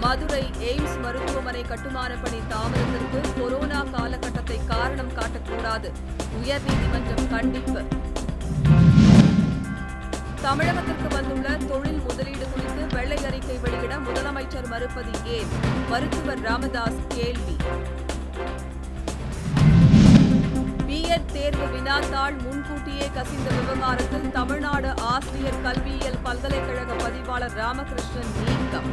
Madurai AIIMS மருத்துவமனை கட்டுமான பணி தாமதத்திற்கு கொரோனா காலகட்டத்தை காரணம் காட்டக்கூடாது. உயர்நீதிமன்றம் கண்டிப்பு. தமிழகத்திற்கு வந்துள்ள தொழில் முதலீடு குறித்து வெள்ளை அறிக்கை வெளியிட முதலமைச்சர் மறுப்பது ஏன்? மருத்துவர் ராமதாஸ் கேள்வி. தேர்வு வினாத்தாள் முன்கூட்டியே கசிந்த விவகாரத்தில் தமிழ்நாடு ஆசிரியர் கல்வியியல் பல்கலைக்கழக பதிவாளர் ராமகிருஷ்ணன் நீக்கம்.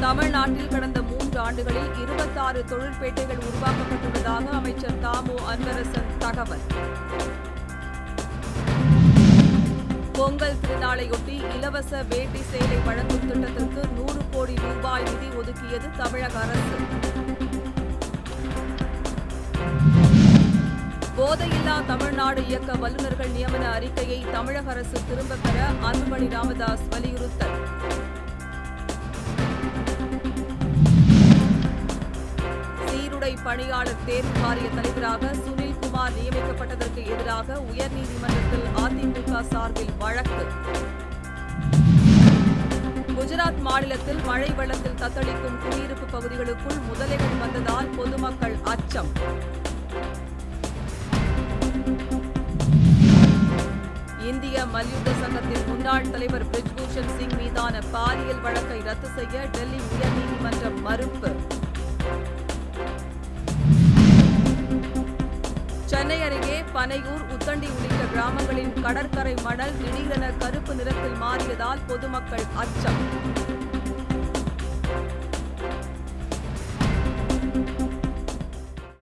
தமிழ்நாட்டில் கடந்த மூன்று ஆண்டுகளில் இருபத்தாறு தொழிற்பேட்டைகள் உருவாக்கப்பட்டுள்ளதாக அமைச்சர் தாமு அன்பரசன் தகவல். பொங்கல் திருநாளையொட்டி இலவச வேட்டி சேலை வழங்கும் திட்டத்திற்கு நூறு கோடி ரூபாய் நிதி ஒதுக்கியது தமிழக அரசு. போதையில்லா தமிழ்நாடு இயக்க வல்லுநர்கள் நியமன அறிக்கையை தமிழக அரசு திரும்பப் பெற அன்புமணி ராமதாஸ் வலியுறுத்தல். சீருடை பணியாளர் தேர்வு வாரிய தலைவராக சுனில்குமார் நியமிக்கப்பட்டதற்கு எதிராக உயர்நீதிமன்றத்தில் அதிமுக சார்பில் வழக்கு. குஜராத் மாநிலத்தில் மழை வெள்ளத்தில் தத்தளிக்கும் குடியிருப்பு பகுதிகளுக்குள் முதலைகள் வந்ததால் பொதுமக்கள் அச்சம். இந்திய மல்யுத்த சங்கத்தின் முன்னாள் தலைவர் பிரிஜ்பூஷன் சிங் மீதான பாலியல் வழக்கை ரத்து செய்ய டெல்லி உயர்நீதிமன்றம் மறுப்பு. சென்னை அருகே பனையூர் உத்தண்டி உள்ளிட்ட கிராமங்களின் கடற்கரை மணல் திடீரென கருப்பு நிறத்தில் மாறியதால் பொதுமக்கள் அச்சம்.